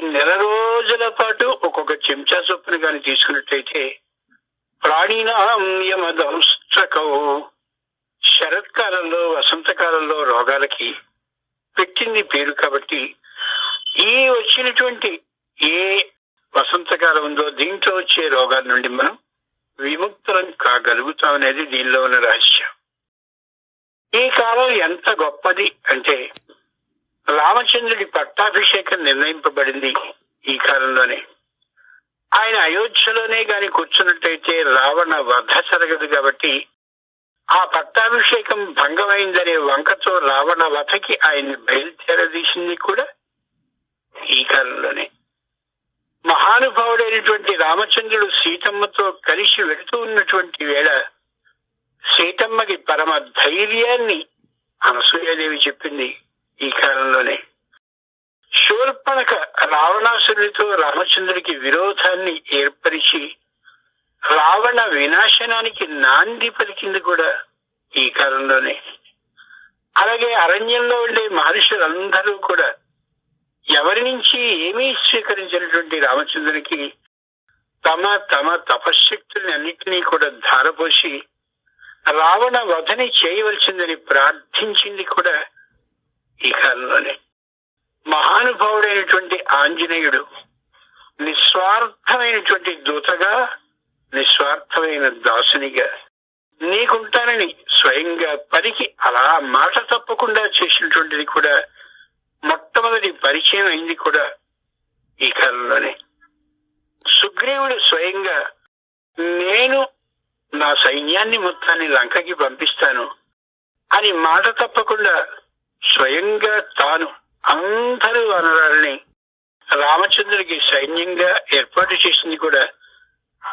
నెల రోజుల పాటు ఒక్కొక్క చెంచా చొప్పున కానీ తీసుకున్నట్లయితే ప్రాణినాం యమదౌష్ట్రకౌ శరత్కాలంలో వసంతకాలంలో రోగాలకి పెట్టింది పేరు కాబట్టి ఈ వచ్చినటువంటి ఏ వసంతకాలం ఉందో దీంట్లో వచ్చే రోగాల నుండి మనం విముక్తులం కాగలుగుతాం అనేది దీనిలో ఉన్న రహస్యం. ఈ కాలం ఎంత గొప్పది అంటే రామచంద్రుడి పట్టాభిషేకం నిర్ణయింపబడింది ఈ కాలంలోనే. ఆయన అయోధ్యలోనే గాని కూర్చున్నట్టయితే రావణ వధ జరగదు కాబట్టి ఆ పట్టాభిషేకం భంగమైందనే వంకతో రావణ వధకి ఆయన్ని బయలుదేరదీసింది కూడా ఈ కాలంలోనే. మహానుభావుడైనటువంటి రామచంద్రుడు సీతమ్మతో కలిసి వెళుతూ ఉన్నటువంటి వేళ సీతమ్మకి పరమ ధైర్యాన్ని అనసూయాదేవి చెప్పింది. ఈ కాలంలోనే శూర్పణక రావణాసురుడితో రామచంద్రుడికి విరోధాన్ని ఏర్పరిచి రావణ వినాశనానికి నాంది పలికింది కూడా ఈ కాలంలోనే అలాగే అరణ్యంలో ఉండే మహర్షులందరూ కూడా ఎవరి నుంచి ఏమీ స్వీకరించినటువంటి రామచంద్రునికి తమ తమ తపశ్శక్తుల్ని అన్నింటినీ కూడా ధారపోసి రావణ వధని చేయవలసిందని ప్రార్థించింది కూడా ఈ కాలంలోనే. మహానుభావుడైనటువంటి ఆంజనేయుడు నిస్వార్థమైనటువంటి దూతగా నిస్వార్థమైన దాసునిగా నీకుంటానని స్వయంగా పనికి అలా మాట తప్పకుండా చేసినటువంటిది కూడా మొట్టమొదటి పరిచయం అయింది కూడా ఈ కాలంలోనే. సుగ్రీవుడు స్వయంగా నేను నా సైన్యాన్ని మొత్తాన్ని లంకకి పంపిస్తాను అని మాట తప్పకుండా స్వయంగా తాను అందరూ వనరాలని రామచంద్రుడికి సైన్యంగా ఏర్పాటు చేసింది కూడా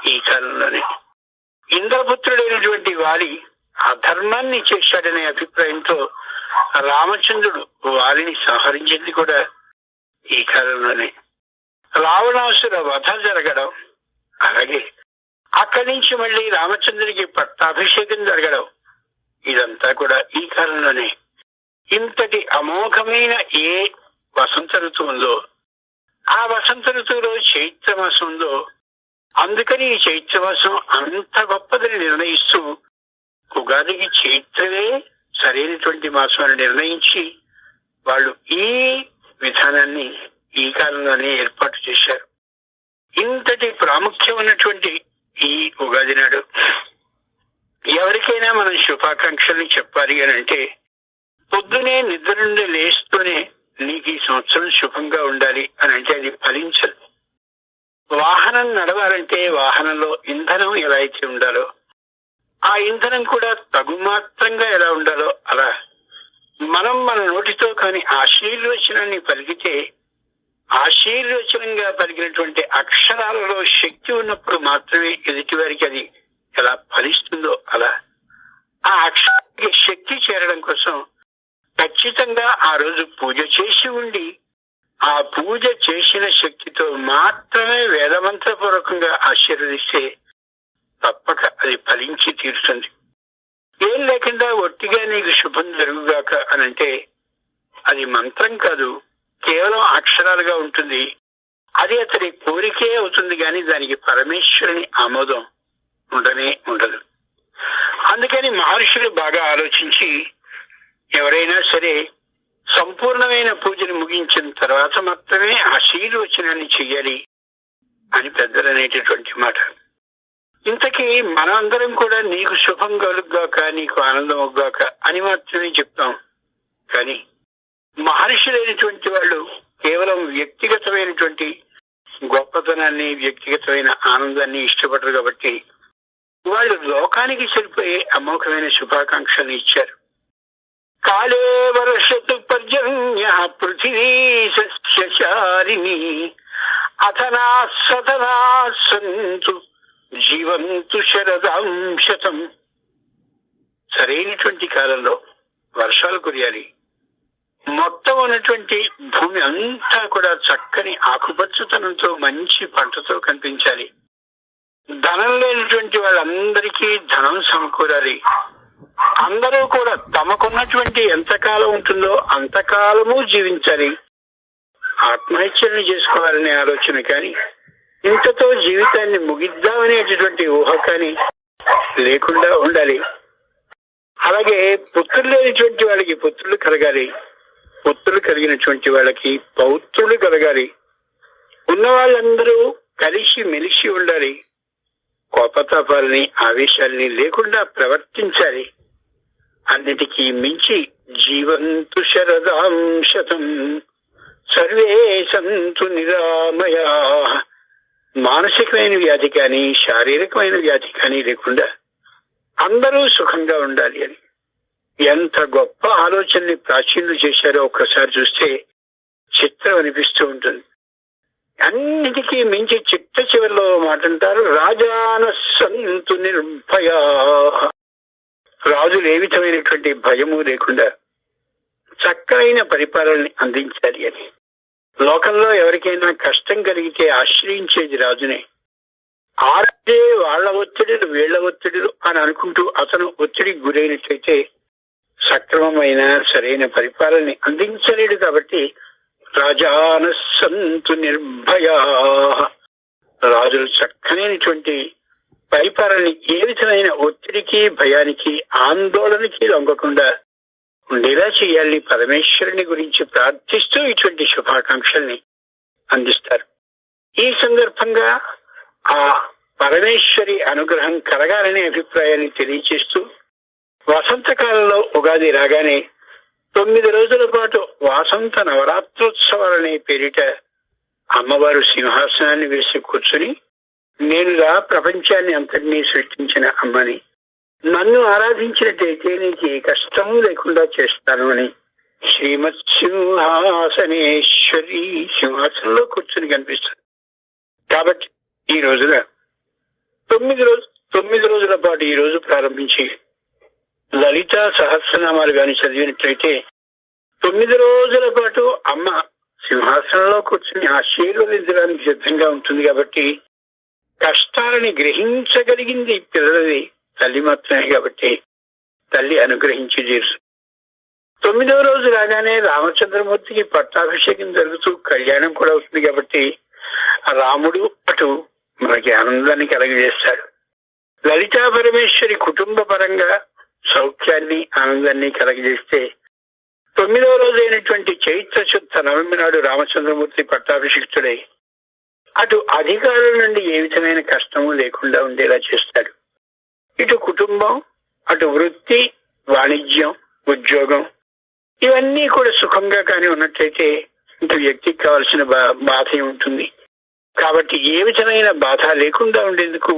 ఈ కాలంలోనే. ఇంద్రపుత్రుడైనటువంటి వారి అధర్మాన్ని చేశాడనే అభిప్రాయంతో రామచంద్రుడు వారిని సంహరించింది కూడా ఈ కాలంలోనే. రావణాసుర వధ జరగడం అలాగే అక్కడి నుంచి మళ్ళీ రామచంద్రుడికి పట్టాభిషేకం జరగడం ఇదంతా కూడా ఈ కాలంలోనే. ఇంతటి అమోఘమైన ఏ వసంత ఋతువు ఉందో ఆ వసంత ఋతువులో చైత్రమాసం ఉందో అందుకని ఈ చైత్రమాసం అంత గొప్పదని నిర్ణయిస్తూ ఉగాదికి చైత్రమే సరైనటువంటి మాసం అని నిర్ణయించి వాళ్ళు ఈ విధానాన్ని ఈ కాలంలోనే ఏర్పాటు చేశారు. ఇంతటి ప్రాముఖ్యం ఉన్నటువంటి ఈ ఉగాది నాడు ఎవరికైనా మనం శుభాకాంక్షల్ని చెప్పాలి అని అంటే పొద్దునే నిద్ర నుండి లేస్తూనే నీకు ఈ సంవత్సరం శుభంగా ఉండాలి అని అంటే అది ఫలించదు. వాహనం నడవాలంటే వాహనంలో ఇంధనం ఎలా అయితే ఉండాలో ఆ ఇంధనం కూడా తగుమాత్రంగా ఎలా ఉండాలో అలా మనం మన నోటితో కానీ ఆశీర్వచనాన్ని పలికితే ఆశీర్వచనంగా పలికినటువంటి అక్షరాలలో శక్తి ఉన్నప్పుడు మాత్రమే ఎదుటివారికి అది ఎలా ఫలిస్తుందో అలా ఆ అక్షరానికి శక్తి చేరడం కోసం ఖచ్చితంగా ఆ రోజు పూజ చేసి ఉండి ఆ పూజ చేసిన శక్తితో మాత్రమే వేదమంత్రపూర్వకంగా ఆశీర్వదిస్తే తప్పక అది ఫలించి తీరుతుంది. ఏం లేకుండా ఒట్టిగా నీకు శుభం జరుగుగాక అనంటే అది మంత్రం కాదు కేవలం అక్షరాలుగా ఉంటుంది. అది అతడి కోరికే అవుతుంది కానీ దానికి పరమేశ్వరుని ఆమోదం ఉండనే ఉండదు. అందుకని మహర్షులు బాగా ఆలోచించి ఎవరైనా సరే సంపూర్ణమైన పూజను ముగించిన తర్వాత మాత్రమే ఆశీర్వచనాన్ని చెయ్యాలి అని పెద్దలు అనేటటువంటి మాట. ఇంతకీ మనందరం కూడా నీకు శుభం కలుగుగాక నీకు ఆనందం అవ్వగాక అని మాత్రమే చెప్తాం. కానీ మహర్షులైనటువంటి వాళ్ళు కేవలం వ్యక్తిగతమైనటువంటి గొప్పతనాన్ని వ్యక్తిగతమైన ఆనందాన్ని ఇష్టపడరు కాబట్టి వాళ్ళు లోకానికి సరిపోయే అమోఘమైన శుభాకాంక్షలు ఇచ్చారు. కాలే వర్షతు పర్జన్య పృథివీ సస్యశారిణి అథనా సతనా సంతు జీవంతు శరదాం శతం సరైనటువంటి కాలంలో వర్షాలు కురియాలి. మొత్తం ఉన్నటువంటి భూమి అంతా కూడా చక్కని ఆకుపచ్చతనంతో మంచి పంటతో కనిపించాలి. ధనం లేనటువంటి వాళ్ళందరికీ ధనం సమకూరాలి. అందరూ కూడా తమకున్నటువంటి ఎంతకాలం ఉంటుందో అంతకాలము జీవించాలి ఆత్మహత్యలను చేసుకోవాలనే ఆలోచన కానీ ఇంతతో జీవితాన్ని ముగిద్దామనేటటువంటి ఊహ కానీ లేకుండా ఉండాలి. అలాగే పుత్రులు లేనిటువంటి వాళ్ళకి పుత్రులు కలగాలి. పుత్రులు కలిగినటువంటి వాళ్ళకి పౌత్రులు కలగాలి. ఉన్న వాళ్ళందరూ కలిసి మెలిసి ఉండాలి. కోపతాపాలని ఆవేశాల్ని లేకుండా ప్రవర్తించాలి. అన్నిటికీ మించి జీవంతు శరదాం శతం. సర్వే సంతు నిరామయా. మానసికమైన వ్యాధి కానీ శారీరకమైన వ్యాధి కానీ లేకుండా అందరూ సుఖంగా ఉండాలి అని. ఎంత గొప్ప ఆలోచనని ప్రాచీనులు చేశారో ఒక్కసారి చూస్తే చిత్రం అనిపిస్తూ ఉంటుంది. అన్నిటికీ మించి చిత్త చివరిలో మాట అంటారు రాజాన సంతు నిర్భయా. రాజులు ఏ విధమైనటువంటి భయము లేకుండా చక్కైన పరిపాలనని అందించాలి అని. లోకంలో ఎవరికైనా కష్టం కలిగితే ఆశ్రయించేది రాజునే. ఆడే వాళ్ళ ఒత్తిడిలు వీళ్ళ ఒత్తిడిలు అని అనుకుంటూ అతను ఒత్తిడికి గురైనట్లయితే సక్రమమైన సరైన పరిపాలనని అందించలేడు కాబట్టి రాజాన సంతు నిర్భయా. రాజులు చక్కనైనటువంటి పరిపాలనని ఏ విధమైన ఒత్తిడికి భయానికి ఆందోళనకి లొంగకుండా ఉండేలా చేయాలని పరమేశ్వరుని గురించి ప్రార్థిస్తూ ఇటువంటి శుభాకాంక్షల్ని అందిస్తారు. ఈ సందర్భంగా ఆ పరమేశ్వరి అనుగ్రహం కలగాలనే అభిప్రాయాన్ని తెలియచేస్తూ వసంతకాలంలో ఉగాది రాగానే తొమ్మిది రోజుల పాటు వాసంత నవరాత్రోత్సవాలనే పేరిట అమ్మవారు సింహాసనాన్ని వేసి కూర్చుని నేనుగా ప్రపంచాన్ని అంతటినీ సృష్టించిన అమ్మని. నన్ను ఆరాధించినట్టయితే నీకు ఏ కష్టం లేకుండా చేస్తాను అని శ్రీమత్ సింహాసనేశ్వరి సింహాసనంలో కూర్చుని కనిపిస్తుంది. కాబట్టి ఈ రోజున తొమ్మిది రోజు తొమ్మిది రోజుల పాటు ఈ రోజు ప్రారంభించి లలిత సహస్రనామాలు గాని చదివినట్లయితే తొమ్మిది రోజుల పాటు అమ్మ సింహాసనంలో కూర్చుని ఆశీర్వదించడానికి సిద్ధంగా ఉంటుంది కాబట్టి కష్టాలని గ్రహించగలిగింది పిల్లలది తల్లి మాత్రమే కాబట్టి తల్లి అనుగ్రహించి తీరు. తొమ్మిదవ రోజు రాగానే రామచంద్రమూర్తికి పట్టాభిషేకం జరుగుతూ కళ్యాణం కూడా అవుతుంది కాబట్టి రాముడు అటు మనకి ఆనందాన్ని కలగజేస్తాడు. లలితా పరమేశ్వరి కుటుంబ పరంగా సౌఖ్యాన్ని ఆనందాన్ని కలగజేస్తే తొమ్మిదవ రోజు అయినటువంటి చైత్ర శుద్ధ నవమి నాడు రామచంద్రమూర్తి పట్టాభిషిక్తుడై అటు అధికారుల నుండి ఏ విధమైన కష్టము లేకుండా ఉండేలా చేస్తాడు. ఇటు కుటుంబం అటు వృత్తి వాణిజ్యం ఉద్యోగం ఇవన్నీ కూడా సుఖంగా కానీ ఉన్నట్లయితే ఇటు వ్యక్తికి కావాల్సిన బా- బాధ ఉంటుంది కాబట్టి ఏ విధమైన బాధ లేకుండా ఉండేందుకు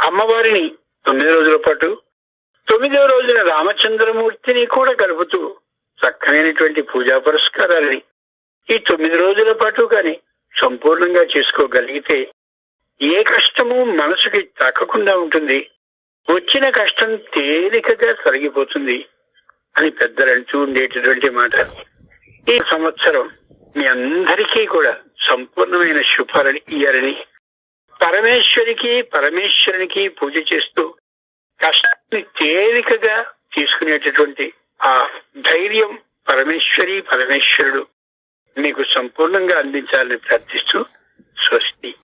అమ్మవారిని తొమ్మిది రోజుల పాటు తొమ్మిదవ రోజున రామచంద్రమూర్తిని కూడా కలుపుతూ చక్కనైనటువంటి పూజా పురస్కారాలని ఈ తొమ్మిది రోజుల పాటు కానీ సంపూర్ణంగా చేసుకోగలిగితే ఏ కష్టము మనసుకి తాకకుండా ఉంటుంది. వచ్చిన కష్టం తేలికగా తొలగిపోతుంది అని పెద్దలు అంటూ ఉండేటటువంటి మాట. ఈ సంవత్సరం మీ అందరికీ కూడా సంపూర్ణమైన శుభాలని ఇయ్యాలని పరమేశ్వరికి పరమేశ్వరునికి పూజ చేస్తూ కష్టాన్ని తేలికగా తీసుకునేటటువంటి ఆ ధైర్యం పరమేశ్వరి పరమేశ్వరుడు నీకు సంపూర్ణంగా అందించాలని ప్రార్థిస్తూ స్వస్తి.